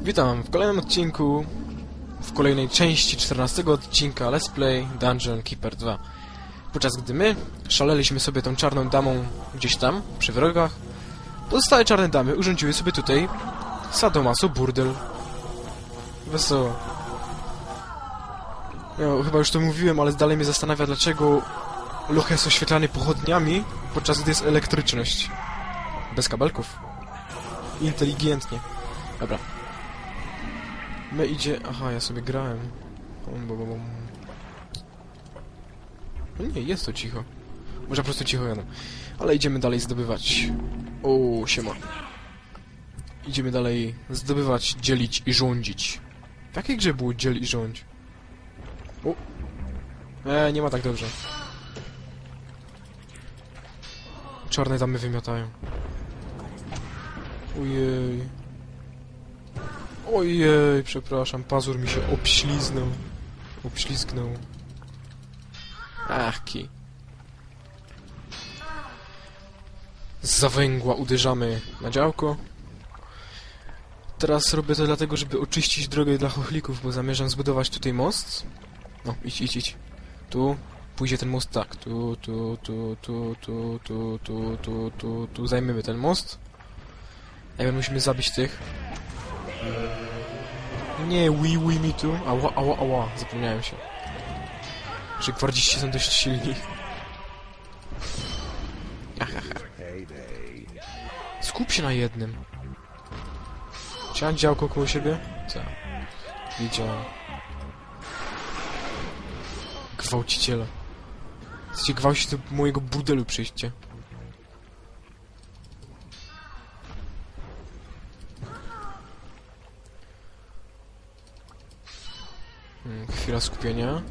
Witam w kolejnym odcinku, w kolejnej części 14 odcinka Let's Play Dungeon Keeper 2. Podczas gdy my szaleliśmy sobie tą czarną damą gdzieś tam, przy wrogach, pozostałe czarne damy urządziły sobie tutaj sadomaso burdel. Wesoło. No, chyba już to mówiłem, ale dalej mnie zastanawia, dlaczego loch jest oświetlany pochodniami, podczas gdy jest elektryczność. Bez kabelków. Inteligentnie. Dobra. My idzie... Aha, ja sobie grałem. No nie, jest to cicho. Może po prostu cicho jadą. Ale idziemy dalej zdobywać. O, siema. Idziemy dalej zdobywać, dzielić i rządzić. W jakiej grze było dziel i rządź? O. E, nie ma tak dobrze. Czarne damy wymiotają. Ojej. Ojej, przepraszam, pazur mi się obśliznął. Obślizgnął. Ach, ki. Z zawęgła uderzamy na działko. Teraz robię to dlatego, żeby oczyścić drogę dla chochlików, bo zamierzam zbudować tutaj most. No, idź, idź, idź. Tu pójdzie ten most tak. Tu, tu, tu, tu, tu, tu, tu, tu, tu, tu. Zajmiemy ten most. Najpierw musimy zabić tych. Nie, wi wi mi tu. Ała, ała, ała. Zapomniałem się. Że gwardziści są dość silni. Skup się na jednym. Chciałem działko koło siebie? Co? Widziałem. Gwałciciela. Chcecie gwałcić do mojego burdelu przyjście. Chwila skupienia.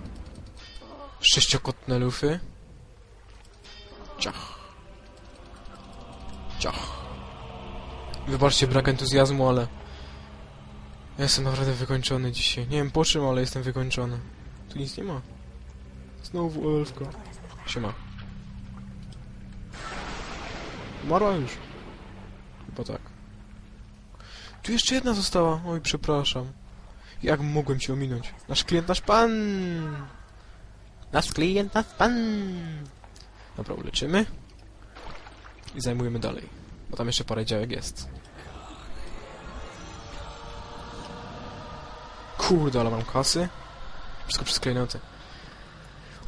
Sześciokotne lufy. Ciach. Ciach. Wybaczcie brak entuzjazmu, ale... Ja jestem naprawdę wykończony dzisiaj. Nie wiem po czym, ale jestem wykończony. Tu nic nie ma. Znowu elfka. Siema. Umarła już. Chyba tak. Tu jeszcze jedna została. Oj, przepraszam. Jak mogłem cię ominąć? Nasz klient, nasz pan! Nasz klient, nasz pan! Dobra, uleczymy. I zajmujemy dalej. Bo tam jeszcze parę działek jest. Kurde, ale mam kasy. Wszystko przez klejnoty.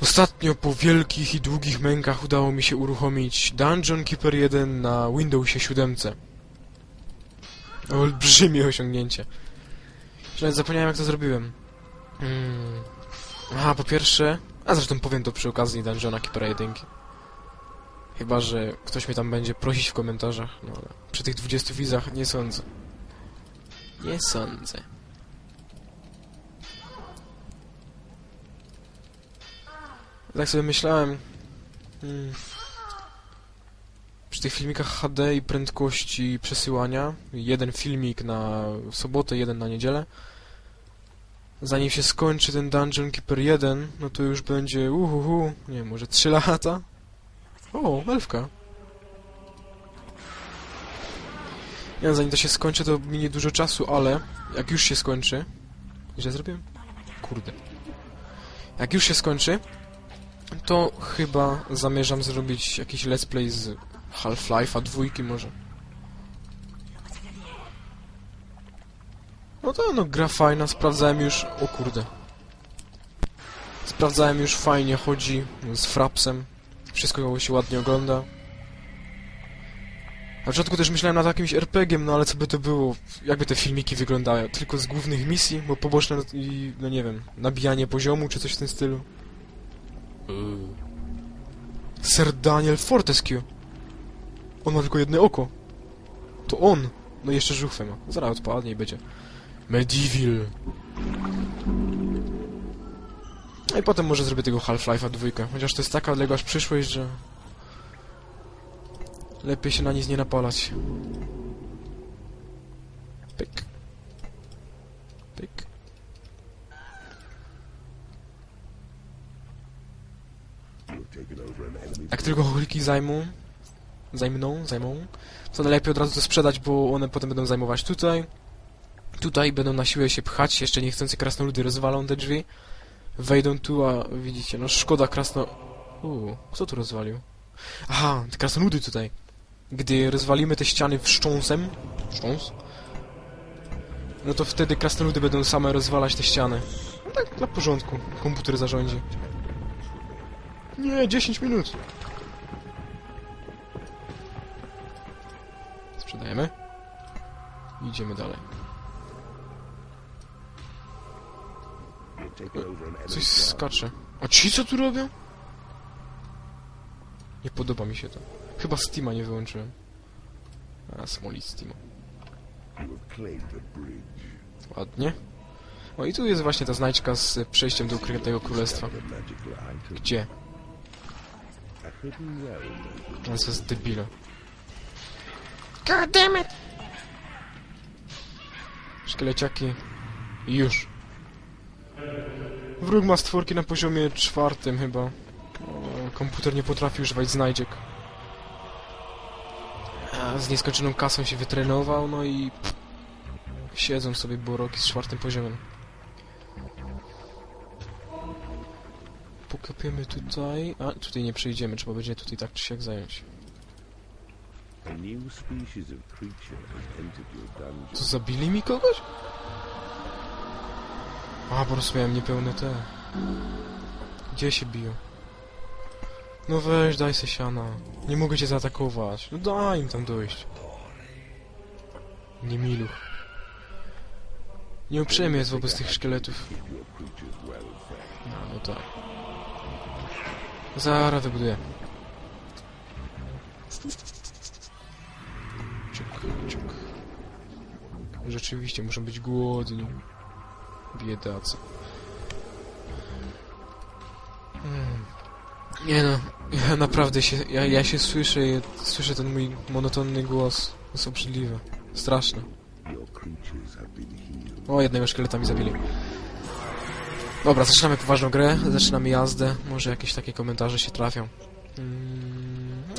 Ostatnio po wielkich i długich mękach udało mi się uruchomić Dungeon Keeper 1 na Windowsie 7. Olbrzymie osiągnięcie. Nawet zapomniałem jak to zrobiłem. Hmm. Aha, po pierwsze... A zresztą powiem to przy okazji Dungeona Keepera 1. Chyba, że ktoś mnie tam będzie prosić w komentarzach, no ale przy tych 20 widzach nie sądzę. Nie sądzę. Tak sobie myślałem... Hmm. Przy tych filmikach HD i prędkości przesyłania, jeden filmik na sobotę, jeden na niedzielę, zanim się skończy ten Dungeon Keeper 1, no to już będzie uhuhu, nie wiem, może 3 lata? O, elfka. Nie wiem, zanim to się skończy, to minie dużo czasu, ale jak już się skończy... Źle zrobiłem? Kurde. Jak już się skończy, to chyba zamierzam zrobić jakiś let's play z Half-Life'a dwójki może. No to no, gra fajna, sprawdzałem już... O kurde. Sprawdzałem już, fajnie chodzi, z frapsem. Wszystko się ładnie ogląda. Na początku też myślałem nad jakimś RPG-iem, no ale co by to było? Jakby te filmiki wyglądały? Tylko z głównych misji? Bo poboczne no, i, no nie wiem, nabijanie poziomu czy coś w tym stylu. Sir Daniel Fortescue. On ma tylko jedno oko. To on. No i jeszcze żuchwę ma. Zaraz odpadnie i będzie. Medieval. No i potem może zrobię tego Half-Life'a dwójkę. Chociaż to jest taka odległość przyszłość, że... Lepiej się na nic nie napalać. Pyk. Pyk. Jak tylko chochliki zajmą, zajmną, zajmą, to najlepiej od razu to sprzedać, bo one potem będą zajmować tutaj. Tutaj będą na siłę się pchać, jeszcze niechcący krasnoludy rozwalą te drzwi. Wejdą tu, a widzicie, no szkoda krasno... Uuu, kto tu rozwalił? Aha, te krasnoludy tutaj. Gdy rozwalimy te ściany wstrząsem... Wstrząs? No to wtedy krasnoludy będą same rozwalać te ściany. No tak, dla porządku. Komputer zarządzi. Nie, 10 minut. Idziemy dalej. Coś skacze. A ci co tu robią? Nie podoba mi się to. Chyba Steama nie wyłączyłem. A, smolić Steama. Ładnie. O i tu jest właśnie ta znajdźka z przejściem do ukrytego królestwa. Gdzie? Co jest debile. God damn it! Szkieleciaki. Już. Wróg ma stworki na poziomie czwartym chyba. Komputer nie potrafi używać znajdziek. Z nieskończoną kasą się wytrenował, no i... Siedzą sobie boroki z czwartym poziomem. Pokopiemy tutaj... A, tutaj nie przejdziemy, trzeba będzie tutaj tak czy siak zająć. To zabili mi kogoś? A, po prostu miałem niepełne te. Gdzie się biją? No weź, daj se siana. Nie mogę cię zaatakować. No daj im tam dojść. Nie miluch. Nie uprzejmy jest wobec tych szkieletów. No, no tak. Zaraz wybuduję. Czuk. Rzeczywiście, muszą być głodni. Biedacy. Hmm. Nie no, ja naprawdę się, ja, ja się słyszę, słyszę ten mój monotonny głos. Jest obrzydliwe. Straszne. O, jednego szkieleta mi zabili. Dobra, zaczynamy poważną grę, zaczynamy jazdę. Może jakieś takie komentarze się trafią. Mm,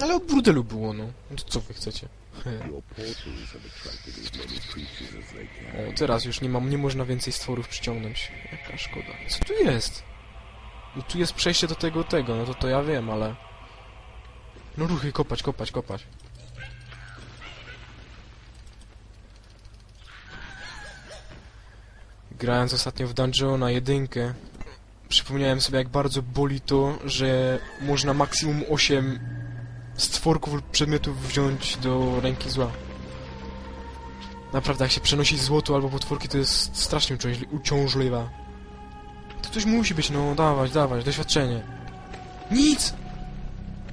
ale o burdelu było, no. To co wy chcecie? O, teraz już nie mam, nie można więcej stworów przyciągnąć. Jaka szkoda. Co tu jest? No tu jest przejście do tego, tego, no to to ja wiem, ale... No ruchy, kopać, kopać, kopać. Grając ostatnio w Dungeona jedynkę, przypomniałem sobie jak bardzo boli to, że można maksimum 8 stworków lub przedmiotów wziąć do ręki zła. Naprawdę, jak się przenosi złoto albo potworki, to jest strasznie uciążli- uciążliwe. To coś musi być, no, dawać, dawać, doświadczenie. Nic!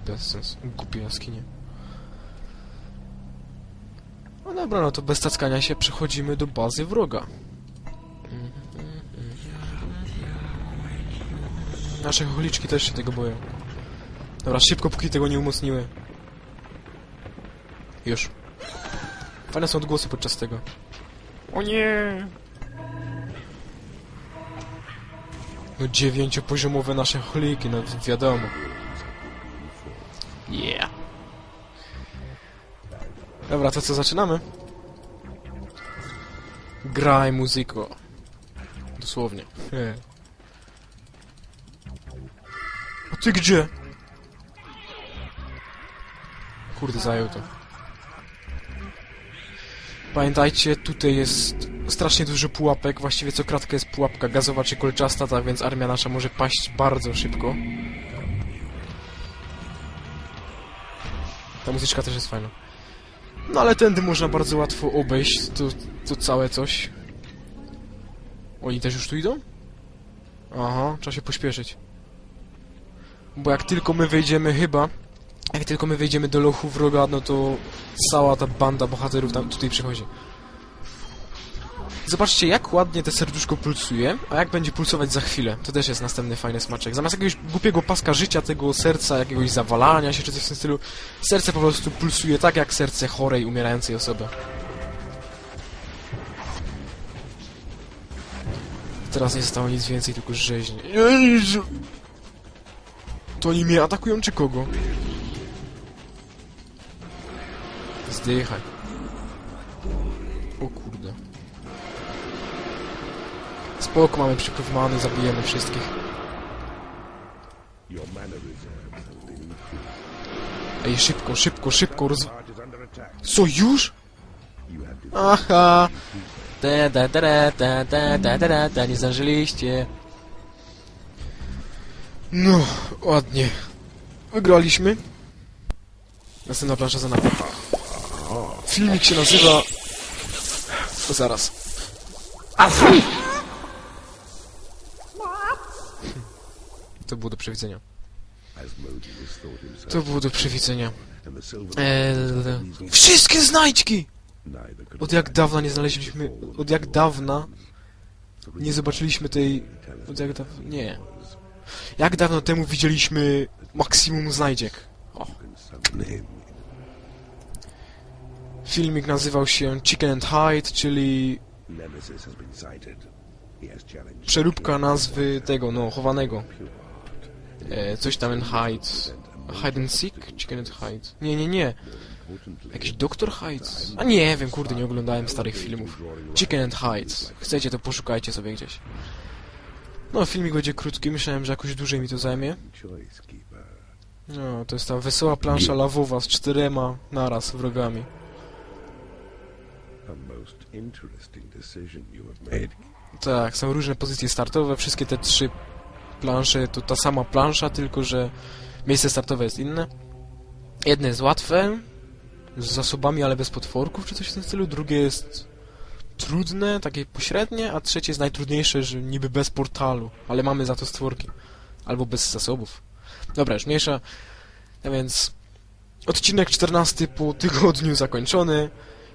Bez sens, głupie jaskinie. No dobra, no to bez tackania się przechodzimy do bazy wroga. Nasze choliczki też się tego boją. Dobra, szybko, póki tego nie umocniły. Już. Fajne są odgłosy podczas tego. O nie! No dziewięciopoziomowe nasze choliki, no wi- wiadomo. Yeah. Dobra, to co, zaczynamy? Graj muzyko. Dosłownie. He. A ty gdzie? Kurde, zajął to. Pamiętajcie, tutaj jest strasznie dużo pułapek, właściwie co kratka jest pułapka gazowa czy kolczasta, tak więc armia nasza może paść bardzo szybko. Ta muzyczka też jest fajna. No ale tędy można bardzo łatwo obejść to, to całe coś. Oni też już tu idą? Aha, trzeba się pośpieszyć. Bo jak tylko my wejdziemy chyba, jak tylko my wejdziemy do lochu wroga, no to cała ta banda bohaterów tam tutaj przychodzi. Zobaczcie, jak ładnie te serduszko pulsuje, a jak będzie pulsować za chwilę. To też jest następny fajny smaczek. Zamiast jakiegoś głupiego paska życia, tego serca, jakiegoś zawalania się, czy coś w tym stylu, serce po prostu pulsuje tak, jak serce chorej, umierającej osoby. Teraz nie zostało nic więcej, tylko rzeźnie. To oni mnie atakują, czy kogo? Zdychaj. O kurde. Spoko, mamy przypróbowany, zabijemy wszystkich. Ej, szybko, szybko, szybko, roz... Co, już? Aha! Da, da, da, da, da, da, da, da, da, nie zdążyliście. No, ładnie. Wygraliśmy. Następna plansza za nami. Filmik się nazywa... To zaraz. To było do przewidzenia. To było do przewidzenia. Eee, wszystkie znajdźki! Od jak dawna nie znaleźliśmy... Od jak dawna nie zobaczyliśmy tej... Od jak dawna... Nie. Jak dawno temu widzieliśmy maksimum znajdziek? O. Filmik nazywał się Chicken and Hide, czyli przeróbka nazwy tego, no, chowanego. E, coś tam and Hide. Hide and Seek? Chicken and Hide. Nie, nie, nie. Jakiś Doktor Hyde? A nie wiem, kurde, nie oglądałem starych filmów. Chicken and Hyde. Chcecie, to poszukajcie sobie gdzieś. No, filmik będzie krótki, myślałem, że jakoś dłużej mi to zajmie. No, to jest ta wesoła plansza lawowa z czterema naraz wrogami. Tak, są różne pozycje startowe, wszystkie te trzy plansze to ta sama plansza, tylko że miejsce startowe jest inne. Jedne jest łatwe, z zasobami, ale bez potworków, czy coś w tym stylu. Drugie jest trudne, takie pośrednie, a trzecie jest najtrudniejsze, że niby bez portalu, ale mamy za to stworki. Albo bez zasobów. Dobra, już mniejsza. A więc odcinek 14 po tygodniu zakończony.